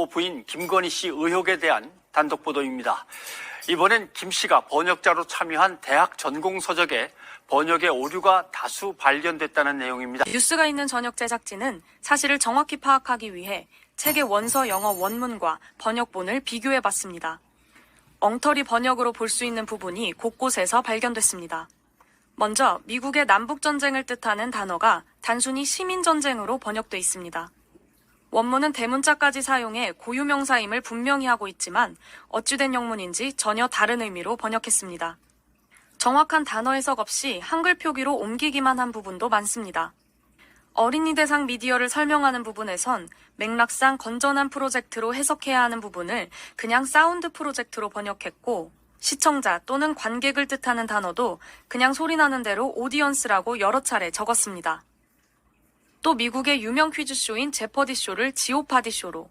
여보 부인 김건희 씨 의혹에 대한 단독 보도입니다. 이번엔 김 씨가 번역자로 참여한 대학 전공 서적에 번역의 오류가 다수 발견됐다는 내용입니다. 뉴스가 있는 저녁 제작진은 사실을 정확히 파악하기 위해 책의 원서 영어 원문과 번역본을 비교해 봤습니다. 엉터리 번역으로 볼 수 있는 부분이 곳곳에서 발견됐습니다. 먼저 미국의 남북전쟁을 뜻하는 단어가 단순히 시민전쟁으로 번역돼 있습니다. 원문은 대문자까지 사용해 고유명사임을 분명히 하고 있지만 어찌된 영문인지 전혀 다른 의미로 번역했습니다. 정확한 단어 해석 없이 한글 표기로 옮기기만 한 부분도 많습니다. 어린이 대상 미디어를 설명하는 부분에선 맥락상 건전한 프로젝트로 해석해야 하는 부분을 그냥 사운드 프로젝트로 번역했고 시청자 또는 관객을 뜻하는 단어도 그냥 소리나는 대로 오디언스라고 여러 차례 적었습니다. 또 미국의 유명 퀴즈쇼인 제퍼디 쇼를 지오파디 쇼로